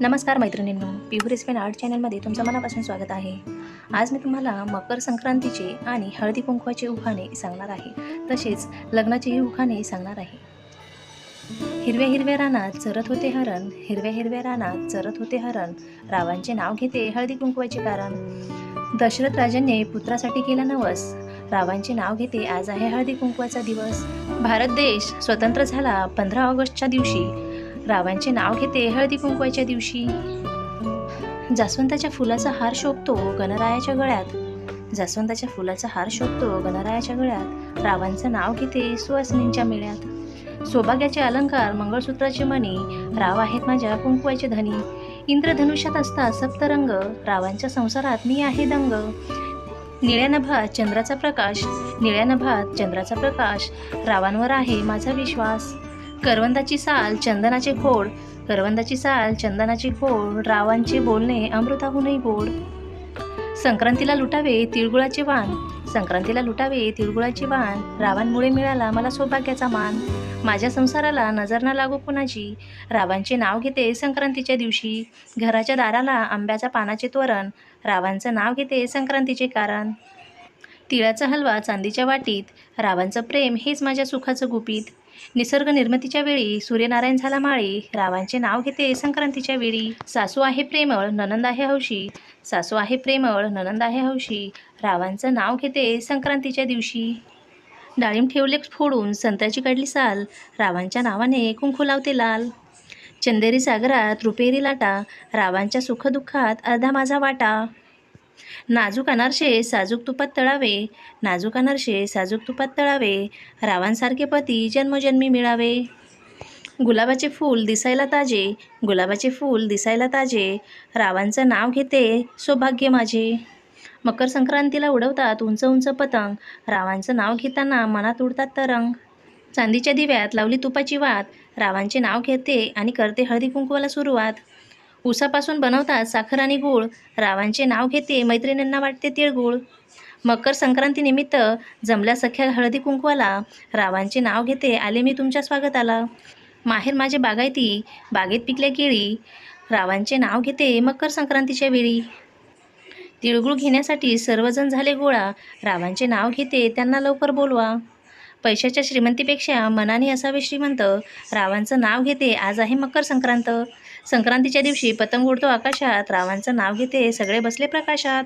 नमस्कार मैत्रिणींनो पिहू recipe art चॅनलमध्ये तुमचं मनापासून स्वागत आहे. आज मी तुम्हाला मकर संक्रांतीचे आणि हळदी कुंकवाचे उखाणे सांगणार आहे. तसेच लग्नाचेही उखाणे सांगणार आहे. हिरव्या हिरव्या रानात चरत होते हरण हिरव्या हिरव्या रानात चरत होते हरण. रावांचे नाव घेते हळदी कुंकवाचे कारण. दशरथ राजांनी पुत्रासाठी केला नवस. रावांचे नाव घेते आज आहे हळदी कुंकवाचा दिवस. भारत देश स्वतंत्र झाला पंधरा ऑगस्टच्या दिवशी. रावांचे नाव घेते हळदी कुंकवाच्या दिवशी. जास्वंदाच्या फुलाचा हार शोभतो गणरायाच्या गळ्यात. जास्वंदाच्या फुलाचा हार शोभतो गणरायाच्या गळ्यात. रावांचं नाव घेते सुवासिनींच्या मेळ्यात. सौभाग्याचे अलंकार मंगळसूत्राचे मणी राव आहेत माझ्या कुंकवाचे धनी. इंद्रधनुष्यात असतात सप्तरंग रावांच्या संसारात मी आहे दंग. निळ्या नभात चंद्राचा प्रकाश निळ्या नभात चंद्राचा प्रकाश. रावांवर आहे माझा विश्वास. करवंदाची साल चंदनाचे खोड. करवंदाची साल चंदनाची खोड रावांचे बोलणे अमृताहूनही गोड संक्रांतीला लुटावे तिळगुळाचे वाण. संक्रांतीला लुटावे तिळगुळाचे वाण. रावांमुळे मिळाला मला सौभाग्याचा मान. माझ्या संसाराला नजर न लागू कुणाची? रावांचे नाव घेते संक्रांतीच्या दिवशी. घराच्या दाराला आंब्याच्या पानाचे तोरण. रावांचं नाव घेते संक्रांतीचे कारण. तिळाचा हलवा चांदीच्या वाटीत. रावांचं प्रेम हेच माझ्या सुखाचं गुपित. निसर्ग निर्मितीच्या वेळी सूर्यनारायण झाला माळी. रावांचे नाव घेते संक्रांतीच्या वेळी. सासू आहे प्रेमळ ननंद आहे हौशी. सासू आहे प्रेमळ ननंद आहे हौशी. रावांचं नाव घेते संक्रांतीच्या दिवशी. डाळिंब ठेवले फोडून संत्र्याची काढली साल. रावांच्या नावाने कुंकू लावते लाल. चंदेरी सागरात रुपेरी लाटा. रावांच्या सुखदुःखात अर्धा माझा वाटा. नाजूक अनारसे साजूक तुपात तळावे नाजूक अनारसे साजूक तुपात तळावे रावांसारखे पती जन्मजन्मी मिळावे. गुलाबाचे फूल दिसायला ताजे गुलाबाचे फूल दिसायला ताजे रावांचं नाव घेते सौभाग्य माझे. मकर संक्रांतीला उडवतात उंच उंच पतंग रावांचं नाव घेताना मनात उडतात तरंग. चांदीच्या दिव्यात लावली तुपाची वात रावांचे नाव घेते आणि करते हळदी कुंकवाला सुरुवात. उसापासून बनवतात साखर आणि गूळ. रावांचे नाव घेते मैत्रिणींना वाटते तिळगुळ मकर संक्रांतीनिमित्त जमल्या सख्या हळदी कुंकवाला रावांचे नाव घेते आले मी तुमच्या स्वागताला. माहेर माझे बागायती बागेत पिकल्या केळी. रावांचे नाव घेते मकर संक्रांतीच्या वेळी. तिळगुळ घेण्यासाठी सर्वजण झाले गोळा. रावांचे नाव घेते त्यांना लवकर बोलवा. पैशाच्या श्रीमंतीपेक्षा मनाने असावे श्रीमंत. रावांचं नाव घेते आज आहे मकर संक्रांत. संक्रांतीच्या दिवशी पतंग उडतो आकाशात रावांचं नाव घेते सगळे बसले प्रकाशात.